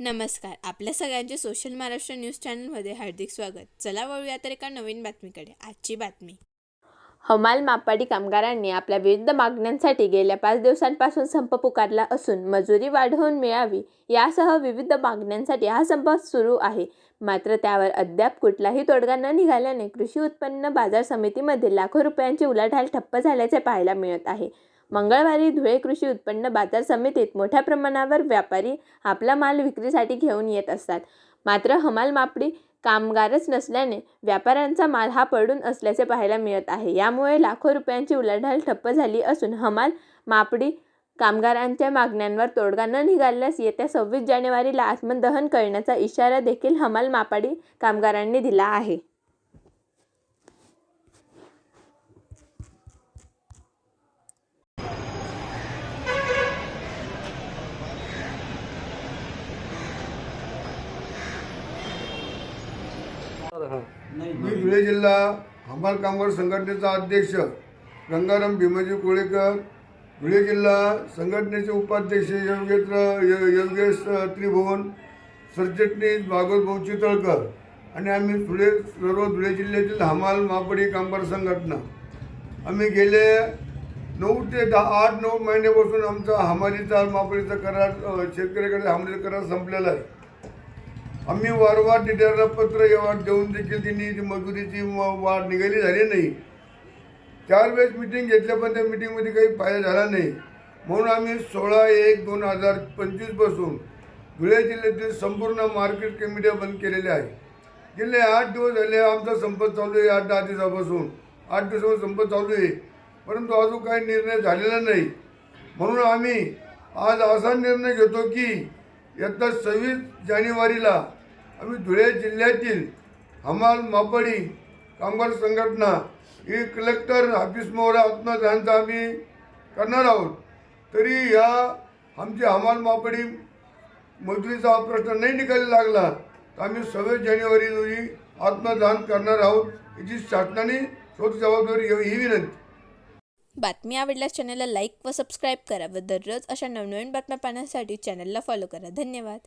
नमस्कार. आपल्या सगळ्यांचे सोशल महाराष्ट्र न्यूज चॅनलमध्ये हार्दिक स्वागत. चला वळूया तर एका नवीन बातमीकडे. आजची बातमी. हमाल मापाडी कामगारांनी आपल्या विविध मागण्यांसाठी गेल्या पाच दिवसांपासून संप पुकारला असून मजुरी वाढवून मिळावी यासह विविध मागण्यांसाठी हा संप सुरू आहे. मात्र त्यावर अद्याप कुठलाही तोडगा न निघाल्याने कृषी उत्पन्न बाजार समितीमध्ये लाखो रुपयांची उलाढाल ठप्प झाल्याचे पाहायला मिळत आहे. मंगळवारी धुळे कृषी उत्पन्न बाजार समितीत मोठ्या प्रमाणावर व्यापारी आपला माल विक्रीसाठी घेऊन येत असतात. मात्र हमाल मापडी कामगारच नसल्याने व्यापाऱ्यांचा माल हा पडून असल्याचे पाहायला मिळत आहे. यामुळे लाखो रुपयांची उलाढाल ठप्प झाली असून हमाल मापडी कामगारांच्या मागण्यांवर तोडगा न निघाल्यास येत्या सव्वीस जानेवारीला आत्मदहन करण्याचा इशारा देखील हमाल मापाडी कामगारांनी दिला आहे. मी धुळे जिल्हा हमाल कामगार संघटनेचा अध्यक्ष गंगाराम भीमाजी कोळेकर धुळे जिल्हा संघटनेचे उपाध्यक्ष योगेश य- योगेश त्रिभुवन सरचिटणीस भाऊ चितळकर आणि आम्ही धुळे सर्व धुळे जिल्ह्यातील हमाल मापडी कामगार संघटना. आम्ही गेले नऊ ते दहा आठ नऊ महिन्यापासून आमचा हमालीचा मापडीचा करार शेतकऱ्याकडे हमालीचा करार संपलेला आहे. आम्ही वारंवार डिटेलला पत्र व्यवहार देऊन देखील त्यांनी ती मजुरीची वाढ निघाली झाली नाही. चार वेळेस मिटिंग घेतल्या पण त्या मिटिंगमध्ये काही फायदा झाला नाही. म्हणून आम्ही सोळा एक दोन हजार पंचवीसपासून धुळे जिल्ह्यातील संपूर्ण मार्केट कमिट्या बंद केलेल्या आहे. गेले आठ दिवस झाले आमचा संप चालू आहे आठ दहा दिवसापासून. आठ दिवसापासून संप चालू आहे. परंतु अजून काही निर्णय झालेला नाही. म्हणून आम्ही आज असा निर्णय घेतो की येत्या सव्वीस जानेवारीला आम्ही धुळे जिल्ह्यातील हमाल मापडी कामगार संघटना ही कलेक्टर ऑफिसमोर यांचा आम्ही करणार आहोत. तरी या आमची हमाल मापडी मजुरीचा हा प्रश्न नाही निकाली लागला तर आम्ही सव्वीस जानेवारी रोजी आत्मदान करणार आहोत. याची शासनाने स्वतः जबाबदारी घ्यावी ही विनंती. बातमी आवडल्यास चॅनलला लाईक व सबस्क्राईब करा व दररोज अशा नवनवीन बातम्या पाहण्यासाठी चॅनलला फॉलो करा. धन्यवाद.